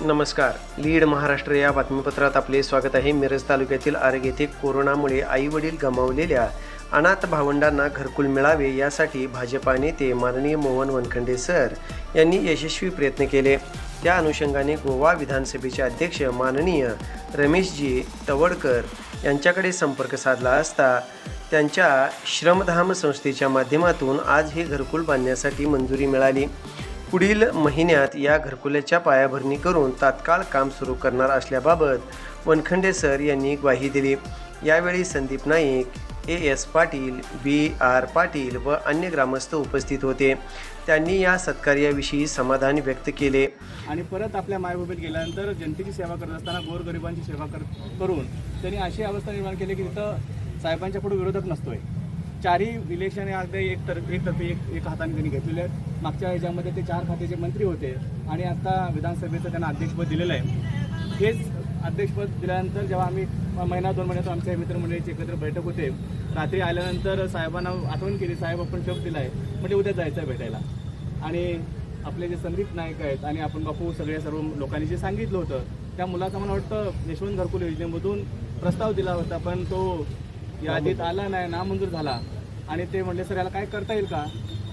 नमस्कार. लीड महाराष्ट्र या बातमीपत्रात आपले स्वागत आहे. मिरज तालुक्यातील आरग येथे कोरोनामुळे आई वडील गमावलेल्या अनाथ भावंडांना घरकुल मिळावे यासाठी भाजपा नेते माननीय मोहन वनखंडे सर यांनी यशस्वी प्रयत्न केले. त्या अनुषंगाने गोवा विधानसभेचे अध्यक्ष माननीय रमेशजी तवडकर यांच्याकडे संपर्क साधला असता त्यांच्या श्रमधाम संस्थेच्या माध्यमातून आज हे घरकुल बांधण्यासाठी मंजुरी मिळाली. पुढील महिन्यात या घरकुल्याच्या पायाभरणी करून तात्काळ काम सुरू करणार असल्याबाबत वनखंडे सर यांनी ग्वाही दिली. यावेळी Sandeep Naik A S Patil B R Patil व अन्य ग्रामस्थ उपस्थित होते. त्यांनी या सत्कार्याविषयी समाधान व्यक्त केले. आणि परत आपल्या मायबाबीत गेल्यानंतर जनतेची सेवा करत असताना गोरगरिबांची सेवा कर करून त्यांनी अशी अवस्था निर्माण केली की तिथं साहेबांच्या पुढे विरोधक नसतोय. चारही इलेक्शन अगदी एक तर एक तर्फे एक एक हाताने त्यांनी घेतलेले आहेत. मागच्या ह्याच्यामध्ये ते चार खात्याचे मंत्री होते आणि आता विधानसभेचं त्यांना अध्यक्षपद दिलेलं आहे. हेच अध्यक्षपद दिल्यानंतर जेव्हा आम्ही महिना दोन महिन्यात आमच्या मित्रमंडळीची एकत्र बैठक होते. रात्री आल्यानंतर साहेबांना आठवण केली साहेब आपण शब्द दिला आहे म्हणजे उद्या जायचं आहे भेटायला. आणि आपले जे संदीप नाईक आहेत आणि आपण बापू सगळ्या सर्व लोकांनी जे सांगितलं होतं त्या मुलाचा मला वाटतं यशवंत घरकुल योजनेमधून प्रस्ताव दिला होता पण तो यादीत आला नाही नामंजूर झाला. आणि ते म्हणले सर याला काय करता येईल का?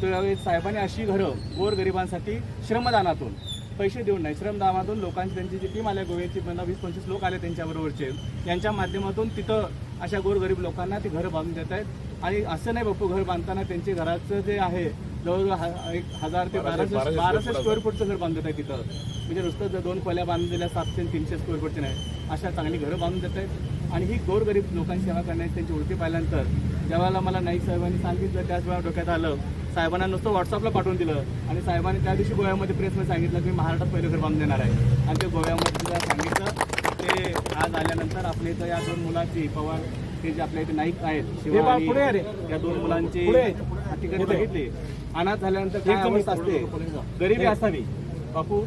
तर साहेबांनी अशी घरं गोरगरिबांसाठी श्रमदानातून पैसे देऊन नाही श्रमदानातून लोकांची त्यांची जी टीम आल्या गोव्याची पंधरा वीस पंचवीस लोक आले त्यांच्याबरोबरचे. यांच्या माध्यमातून तिथं अशा गोरगरीब लोकांना ती घरं बांधून देत आहेत. आणि असं नाही बापू घर बांधताना त्यांचे घराचं जे आहे जवळजवळ ह- एक हजार ते बाराशे बाराशे स्क्वेअर फूटचं. घर बांधत आहे तिथं. म्हणजे नुसतं जर दोन खोल्या बांधून दिल्या सातशे तीनशे स्क्वेअर फूटचे नाही अशा चांगली घरं बांधून देत आहेत. आणि ही गोरगरीब लोकांची सेवा करण्याची त्यांची वृत्ती पाहिल्यानंतर ज्यावेळेला मला नाईक साहेबांनी सांगितलं त्याच वेळा डोक्यात आलं. साहेबांना नुसतं व्हॉट्सअपला पाठवून दिलं. आणि साहेबांनी त्या दिवशी गोव्यामध्ये प्रेसमध्ये सांगितलं की मी महाराष्ट्रात पहिलं घर बांधून देणार आहे. आणि ते गोव्यामध्ये सुद्धा सांगितलं. ते आज आल्यानंतर आपल्या इथं या दोन मुलाची पवार ते जे आपल्या इथे नाईक आहेत शिवा आणि या दोन मुलांची हकीकत बघितली? अनाथ झाल्यानंतर काय असते? गरिबी असावी. बापू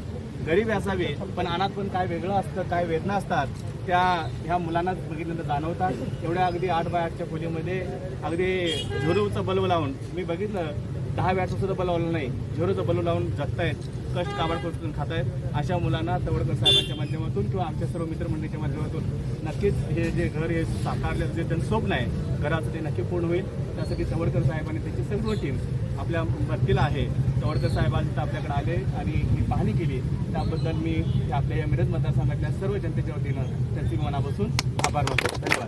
गरीब असावे पण अनाथ पण काय वेगळं असतं काय वेदना असतात त्या ह्या मुलांना बघितलं जाणवतात. एवढ्या अगदी आठ बाय आठच्या खोलीमध्ये अगदी झुरूचं बल्ब लावून मी बघितलं दहा वॅटचं सुद्धा बल्ब लावलं नाही झुरूचं बल्ब लावून जगतायत. कष्ट काबाड करून खात आहेत अशा मुलांना तवडकर साहेबांच्या माध्यमातून किंवा आमच्या सर्व मित्रमंडळीच्या माध्यमातून नक्कीच हे जे घर हे साकारले जे त्यांचं स्वप्न आहे घराचं ते नक्की पूर्ण होईल. त्यासाठी तवडकर साहेबांनी त्याची सर्व टीम आपल्या भरतीला आहे. तवडकर साहेब आज इथं आपल्याकडे आले आणि ही पाहणी केली. त्याबद्दल मी आपल्या या मिरज मतदारसंघातल्या सर्व जनतेच्या वतीनं त्यांची मनापासून आभार मानतो. धन्यवाद.